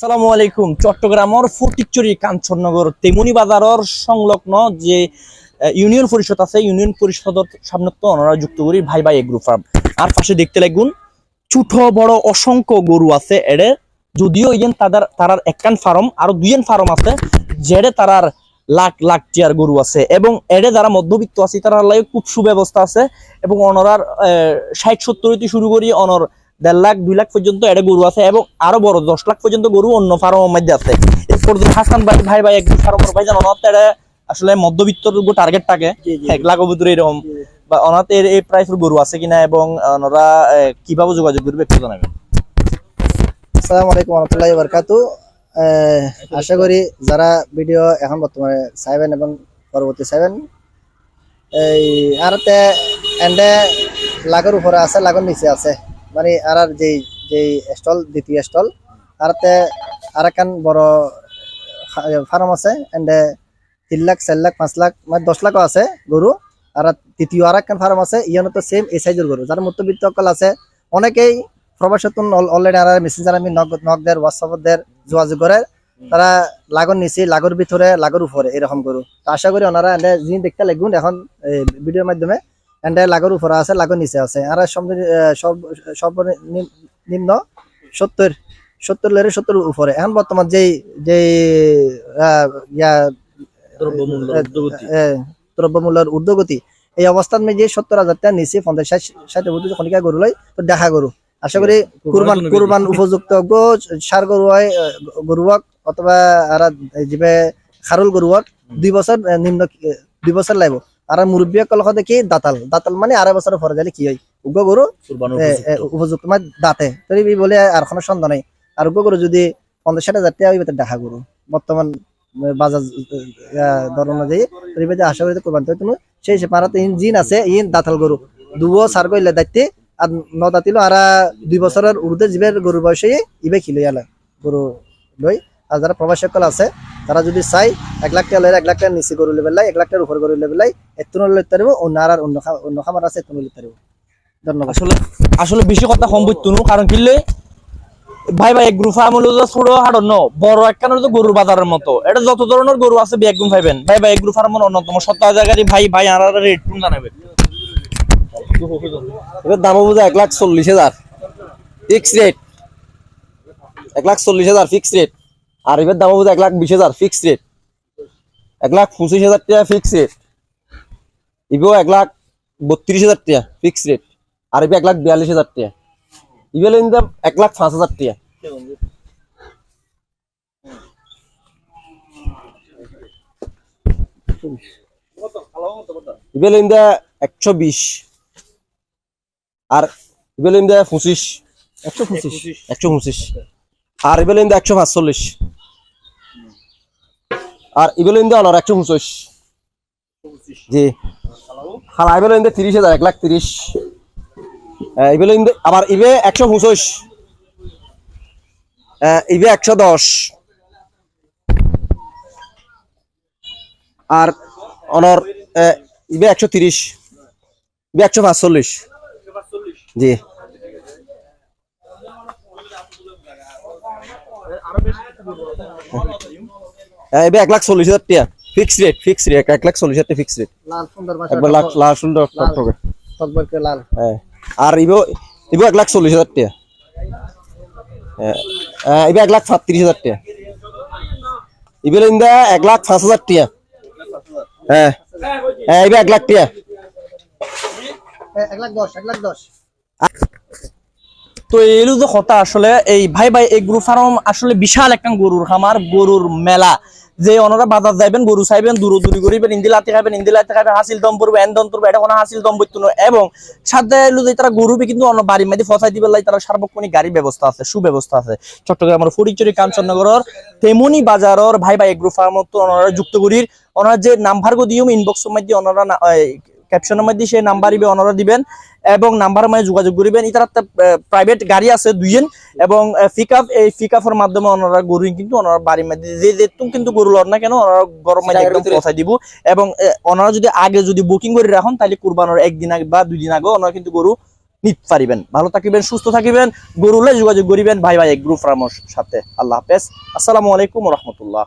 সালামু আলাইকুম। চট্টগ্রামের ফটিকচুরি কাঞ্চননগর তেমনি বাজারের সংলগ্ন যে ইউনিয়ন পরিষদ আছে, ইউনিয়ন পরিষদের সামনে তো ওনারা যুক্ত করি ভাই ভাই এগ্রো ফার্ম। আর পাশে দেখতে লাগুন, ছোট, বড়, অসংখ্য গরু আছে এড়ে। যদিও ইয়েন তাদের, তারার একখান ফার্ম, আরও দুইয়েন ফার্ম আছে, যেড়ে তারার লাখ লাখ টিয়ার গরু আছে। এবং এড়ে যারা মধ্যবিত্ত আছে, তারা খুব সুব্যবস্থা আছে। এবং অনরার ষাট, সত্তর শুরু করি অনর দেড় লাখ দুই লাখ পর্যন্ত এটা গরু আছে এবং আরও বড় দশ লাখ পর্যন্ত গরু অন্য ফার্মের মধ্যে আছে। এরপর হাসান ভাই ভাই ভাই একদম ফার্মের ভাই জানো এটা আসলে মধ্যবিত্ত টার্গেট থাকে এক লাখ ভিতরে এরকম। বা এর এই প্রাইসের গরু আছে কিনা এবং ওনারা কীভাবে যোগাযোগ করবে একটু জানাবেন। আসসালামু আলাইকুম রহমতুল্লাহি বরকাতু। আশা করি যারা ভিডিও এখন বর্তমানে চাইবেন এবং পরবর্তী চাইবেন এই আরতে এন্ডে লাগের উপরে আছে লাগের নিচে আছে। মানে আর যেই যেই স্টল, দ্বিতীয় স্টল, আরতে আর একখান বড় ফার্ম আছে এন্ডে তিন লাখ, চার লাখ, পাঁচ লাখ মানে দশ লাখও আছে গরু। আর তৃতীয় আর একখান ফার্ম আছে ইয়ানো তো সেম এই সাইজের গরু। যারা মধ্যবিত্ত অকল আছে, অনেকেই প্রবাসতন অলরেডি আর মেসেঞ্জার আমি নক নক দের হোয়াটসঅ্যাপ দের যোগাযোগ করে। তারা লাগর নিচে লাগর ভিতরে, লাগর উপরে, এরকম গরু। আশা করি ওনারা যিনি দেখতে লাগুন, এখন ভিডিওর মাধ্যমে এন্ডে লাগর উপরে আছে লাগর নিচে আছে। আর সর্বনিম্ন সত্তর সত্তর লেরে সত্তর উপরে। এখন বর্তমান যেই ঊর্ধ্বগতি। এ, দ্রব্যমূল্যের ঊর্ধ্বগতি এই অবস্থান যে সত্তর হাজার টাকা নিচে পঞ্চাশ ষাট ষাট খনিকা গরু লয় তো দেখা গরু। আশা করি কুরবান কুরবান উপযুক্ত গো সার গরু হয় গরু হোক অথবা আর যিবে খারুল গরু হোক দুই বছর নিম্ন দুই বছর লাগব। আর মুরব্বী কল দেখি দাতাল। দাতাল মানে আড়াই বছর পরে গেলে কি হয়? উগ্র গরু উপযুক্ত। মানে দাঁতে। তো এই বলে আর কোনো সন্দেহ নাই। আর উগ্র গরু যদি পঞ্চাশ ষাট হাজার টাকা তো দেখা গরু বর্তমান বাজার দর অনুযায়ী। আশা করি কোরবান তুমি সেই হিসেবে আর জিন আছে ইন দাঁতাল গরু দুবো সার কইলে দায়িত্বে। আর ন দাঁতিল আর দুই বছরের উর্ধে জীবের গরুর বয়সে ইবে আলা। গরু লই আর যারা প্রবাসী সকল আছে তারা যদি চাই এক লাখ টাকা এক লাখ টাকার নিচে গরু লেবেল লাই এক লাখ টাকার উপর গরু লেবেল লাই এত লইতে পারব অন্য আর অন্য খা- অন্য খামার আছে এত লইতে পারব। ধন্যবাদ। আসলে আসলে বেশি কথা সম্ভব নু কারণ কিনলে ভাই ভাই হলো যে ছোট হাড় ন বড় একখান গরুর বাজারের মতো। এটা যত ধরনের গরু আছে বেগুন পাইবেন। ভাই ভাই এগ্রো ফার্মের অন্যতম। সত্য জায়গায় ভাই ভাই আর রেট টুন জানাবেন? এবার দাম বোঝা এক লাখ চল্লিশ হাজার। ফিক্স রেট এক লাখ চল্লিশ হাজার ফিক্স রেট আর এবার দাম বোঝা এক লাখ বিশ হাজার ফিক্স রেট এক লাখ পঁচিশ হাজার টাকা ফিক্স রেট ইবেও এক লাখ বত্রিশ হাজার টাকা ফিক্স রেট আর এক লাখ বিয়াল্লিশ হাজার টাকা। ইবেল ইনকাম এক লাখ পাঁচ হাজার টাকা। ইন্দা একশো বিশ। আর ইন্দা পঁচিশ। একশো পঁচিশ। একশো পঁচিশ। আর ইবেল ইন্দা একশো পাঁচচল্লিশ। আর ইবেল ইন্দা অনার একশো পঁচিশ। জি। খালা ইবেল ইন্দা তিরিশ হাজার এক লাখ তিরিশ। ইবেল ইন্দা আবার ইবে একশো পঁচিশ। ইবে একশো দশ। আর অনর ইবে একশো তিরিশ। ইবে একশো পাঁচচল্লিশ। জি। হ্যাঁ, এবে এক লাখ চল্লিশ হাজার টাকা। ফিক্স রেট ফিক্স রেট এক লাখ চল্লিশ হাজার টাকা ফিক্স রেট লাল সুন্দর একবার লাখ লাখ সুন্দর টকটকে টকবকে লাল। হ্যাঁ। আর ইবো ইবো এক লাখ চল্লিশ হাজার টাকা। হ্যাঁ। হ্যাঁ, এক লাখ সাতত্রিশ হাজার টাকা। ইবেল ইন্দা এক লাখ পাঁচ হাজার টাকা। হ্যাঁ। হ্যাঁ ইবে এক লাখ টাকা। এক লাখ দশ এক লাখ দশ। তো এলো যে কথা আসলে এই ভাই ভাই এগ্রো ফার্ম আসলে বিশাল একটা গরুর খামার গরুর মেলা। যে ওনারা বাজার যাইবেন, গরু চাইবেন, দূর দূরি করিবেন ইন্দিলাতে খাবেন ইন্দিলাতে খাবেন হাসিল দম পড়বে, এন দম পড়বে এটা কোনো হাসিল দম না এবং সাথে এলো যে তারা গরুবে কিন্তু অন্য বাড়ির মধ্যে ফসাই দিবে লাই তারা সার্বক্ষণিক গাড়ি ব্যবস্থা আছে, সুব্যবস্থা আছে। চট্টগ্রামের ফরিচুরি কাঞ্চননগরের তেমনি বাজারের ভাই ভাই এগ্রো ফার্মত ওনারা যুক্ত করির। ওনারা যে নাম্বার গো দিও ইনবক্সের মধ্যে ওনারা ক্যাপশনের মধ্যে সেই নাম্বার দিবে ওনারা দিবেন এবং নাম্বার মাঝে যোগাযোগ করিবেন। ইতার প্রাইভেট গাড়ি আছে দুইজন এবং পিক আপ এই পিক আপের মাধ্যমে ওনারা গরু কিন্তু ওনারা বাড়ির মধ্যে যে যেতুম কিন্তু গরু লড় না কেন ওনারা গরম মধ্যে একদম পৌঁছাই দিব এবং ওনারা যদি আগে যদি বুকিং করে রাখুন তাহলে কুরবানোর একদিন আগে বা দুই দিন আগে ওনারা কিন্তু গরু নিতে পারিবেন। ভালো থাকিবেন সুস্থ থাকিবেন গরুলে যোগাযোগ করিবেন। ভাই ভাই গ্রুপ ফার্মের সাথে। আল্লাহ হাফেজ। আসসালামু আলাইকুম রহমতুল্লাহ।